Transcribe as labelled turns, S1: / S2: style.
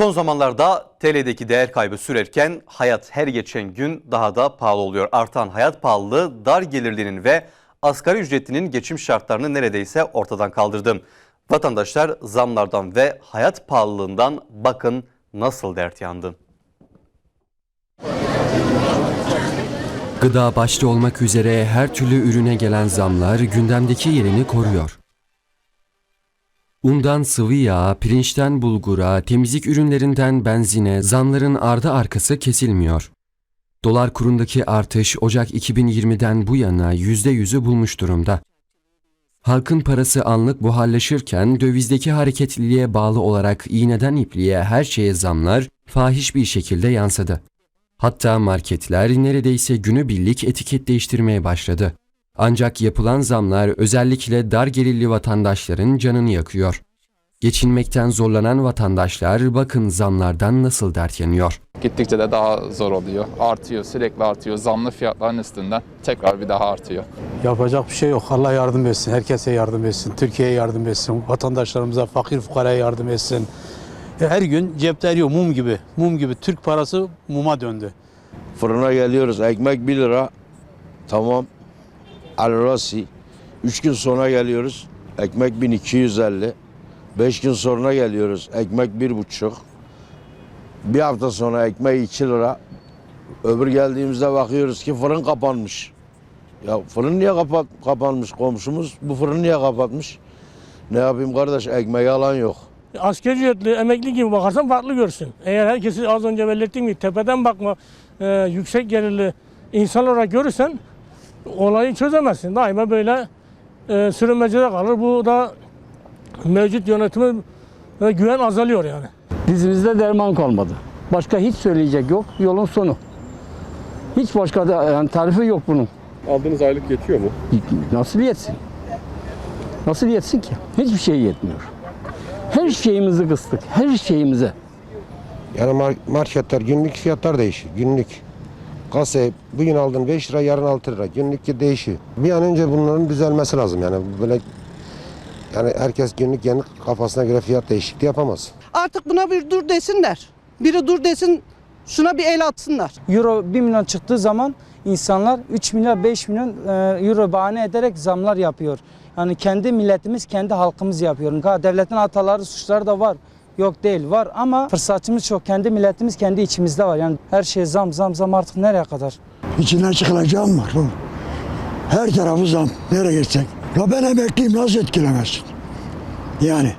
S1: Son zamanlarda TL'deki değer kaybı sürerken hayat her geçen gün daha da pahalı oluyor. Artan hayat pahalılığı dar gelirlinin ve asgari ücretlinin geçim şartlarını neredeyse ortadan kaldırdı. Vatandaşlar zamlardan ve hayat pahalılığından bakın nasıl dert yandı.
S2: Gıda başta olmak üzere her türlü ürüne gelen zamlar gündemdeki yerini koruyor. Undan sıvı yağa, pirinçten bulgura, temizlik ürünlerinden benzine zamların ardı arkası kesilmiyor. Dolar kurundaki artış Ocak 2020'den bu yana %100'ü bulmuş durumda. Halkın parası anlık buharlaşırken dövizdeki hareketliliğe bağlı olarak iğneden ipliğe her şeye zamlar fahiş bir şekilde yansıdı. Hatta marketler neredeyse günübirlik etiket değiştirmeye başladı. Ancak yapılan zamlar özellikle dar gelirli vatandaşların canını yakıyor. Geçinmekten zorlanan vatandaşlar bakın zamlardan nasıl dert yanıyor.
S3: Gittikçe de daha zor oluyor. Artıyor, sürekli artıyor. Zamlı fiyatların üstünden tekrar bir daha artıyor.
S4: Yapacak bir şey yok. Allah yardım etsin. Herkese yardım etsin. Türkiye'ye yardım etsin. Vatandaşlarımıza, fakir fukaraya yardım etsin. Her gün cepte eriyor mum gibi. Mum gibi. Türk parası muma döndü.
S5: Fırına geliyoruz. Ekmek 1 lira. Tamam. Alrasi. 3 gün sonra geliyoruz. Ekmek 1250. 5 gün sonra geliyoruz. Ekmek 1,5. Bir hafta sonra ekmek 2 lira. Öbür geldiğimizde bakıyoruz ki fırın kapanmış. Ya fırın niye kapat, kapanmış komşumuz? Bu fırını niye kapatmış? Ne yapayım kardeş ekmeği alan yok.
S6: Asgari ücretli, emekli gibi bakarsan farklı görsün. Eğer herkesi az önce belirttiğim gibi tepeden bakma, e, yüksek gelirli insan olarak görürsen olayı çözemezsin. Daima böyle e, sürünmecede kalır. Bu da mevcut yönetime e, güven azalıyor yani.
S7: Dizimizde derman kalmadı. Başka hiç söyleyecek yok. Yolun sonu. Hiç başka da yani tarifi yok bunun.
S8: Aldığınız aylık yetiyor mu?
S7: Nasıl yetsin? Nasıl yetsin ki? Hiçbir şey yetmiyor. Her şeyimizi kıstık. Her şeyimize.
S9: Yani mar- marketler günlük fiyatlar değişiyor. Günlük. Kase bugün aldın 5 lira yarın 6 lira. Günlük ki değişiyor. Bir an önce bunların düzelmesi lazım yani. Böyle yani herkes günlük kendi kafasına göre fiyat değişikliği yapamaz.
S10: Artık buna bir dur desinler. Biri dur desin şuna bir el atsınlar.
S11: Euro 1 milyon çıktığı zaman insanlar 3 milyar 5 milyon e, euro bahane ederek zamlar yapıyor. Yani kendi milletimiz, kendi halkımız yapıyor. Devletin hataları, suçları da var. Yok değil var ama fırsatçımız çok. Kendi milletimiz kendi içimizde var. Yani her şey zam zam zam artık nereye kadar?
S12: İçinden çıkılacağım var. oğlum. Her tarafı zam. Nereye gitsek. Ya ben emekliyim nasıl etkilemezsin? Yani